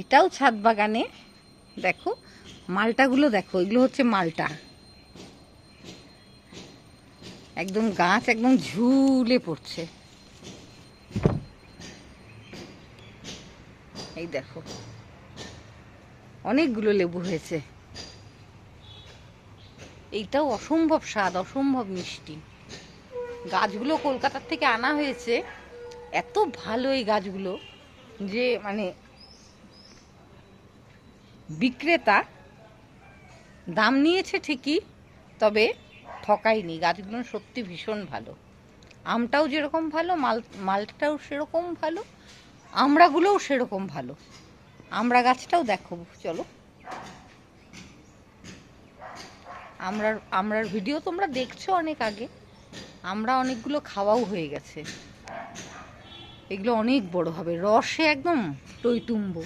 এটাও ছাদ বাগানে, দেখো, মালটাগুলো দেখো, এগুলো হচ্ছে মালটা। একদম গাছ একদম ঝুলে পড়ছে। এই দেখো, অনেকগুলো লেবু হয়েছে। এইটাও অসম্ভব স্বাদ, অসম্ভব মিষ্টি। গাছগুলো কলকাতার থেকে আনা হয়েছে। এত ভালো এই গাছগুলো যে মানে বিক্রেতা দাম নিয়েছে ঠিকই, তবে ঠকায়নি। গাছগুলো সত্যি ভীষণ ভালো। আমটাও যেরকম ভালো, মাল, মালটাও সেরকম ভালো আমড়াগুলোও সেরকম ভালো। আমড়া গাছটাও দেখো, চলো। আমরার আমরার ভিডিও তোমরা দেখছ অনেক আগে। আমরা অনেকগুলো খাওয়াও হয়ে গেছে। এগুলো অনেক বড় হবে, রসে একদম টইটুম্ব